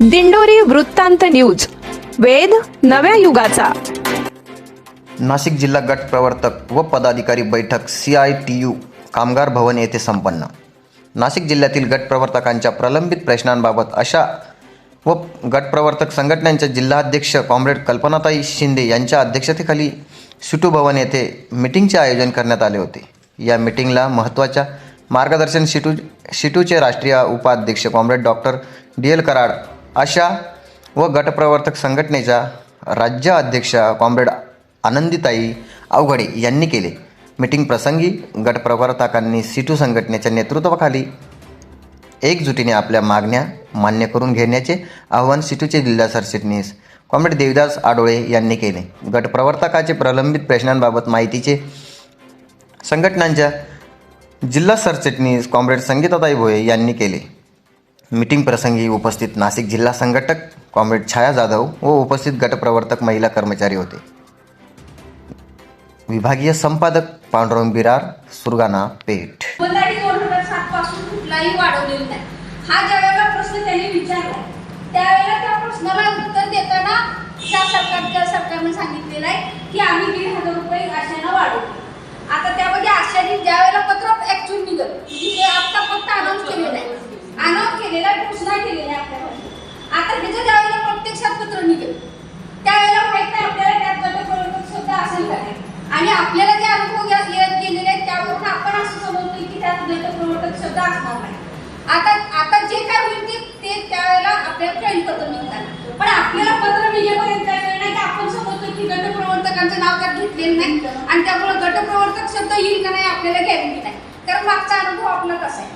दिंडोरी वृत्तांत न्यूज. वेद नव्या युगाचा. नाशिक जिल्हा गट प्रवर्तक व पदाधिकारी बैठक सी आय टी यू कामगार भवन येथे संपन्न. नाशिक जिल्ह्यातील गट प्रवर्तकांच्या प्रलंबित प्रश्नांबाबत अशा व गट प्रवर्तक संघटनांच्या जिल्हाध्यक्ष कॉम्रेड कल्पनाताई शिंदे यांच्या अध्यक्षतेखाली सुटू भवन येथे मिटिंगचे आयोजन करण्यात आले होते. या मिटिंगला महत्त्वाच्या मार्गदर्शन शिटू शिटूचे राष्ट्रीय उपाध्यक्ष comrade doctor D L Karad अशा व गटप्रवर्तक संघटनेच्या राज्य अध्यक्षा कॉम्रेड आनंदीताई अवघडे यांनी केले. मीटिंग प्रसंगी गटप्रवर्तकांनी सिटू संघटनेच्या नेतृत्वाखाली एकजुटीने आपल्या मागण्या मान्य करून घेण्याचे आवाहन सिटूचे जिल्हा सरचिटणीस कॉम्रेड देवदास आडोळे यांनी केले. गटप्रवर्तकाचे प्रलंबित प्रश्नांबाबत माहितीचे संघटनांच्या जिल्हा सरचिटणीस कॉम्रेड संगीताताई भोये यांनी केले. मीटिंग प्रसंगी उपस्थित नाशिक जिल्हा संघटक कॉम्रेड छाया जाधव व उपस्थित गटप्रवर्तक महिला कर्मचारी होते. विभागीय संपादक पांडुरंग बिरार सुरगाणा पेठ. हा ज्या प्रश्न त्यांनी विचारला त्यावेळेला त्या प्रश्नाला उत्तर देताना सरकारने सांगितलं आहे की आम्ही दीड हजार रुपये आशानं वाढवतो आता त्यामध्ये आशाने ज्या वेळेला पत्र ऍक्च्युअल निघत म्हणजे ते आता फक्त अनाऊन्स केलेलं आहे अनाऊन्स केलेलं आहे घोषणा केलेली आहे आपल्यामध्ये आता त्याचं ज्या वेळेला प्रत्यक्षात पत्र निघेल त्यावेळेला माहीत नाही आपल्याला त्यात गटप्रवर्तक सुद्धा असेल का नाही आणि आपल्याला जे अनुभव येत गेलेले आहेत त्यावरून आपण असं समजतोय की त्यात गटप्रवर्तक शब्द असणार नाही. आता आता जे काय होईल ते ते त्यावेळेला आपल्याला ट्रेन पत्र निघतात पण आपल्याला पत्र निघेपर्यंत काय वेळ नाही की आपण समजतो की गटप्रवर्तकांचं नाव त्यात घेतलेलं नाही. आणि त्यामुळे गटप्रवर्तक शब्द येईल का नाही आपल्याला गॅरंटी नाही. कारण मागचा अनुभव आपला कसा आहे?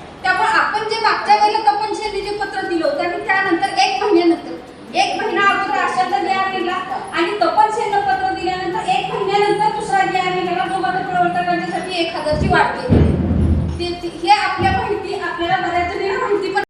वाटते हे आपल्या माहिती आपल्याला बऱ्याच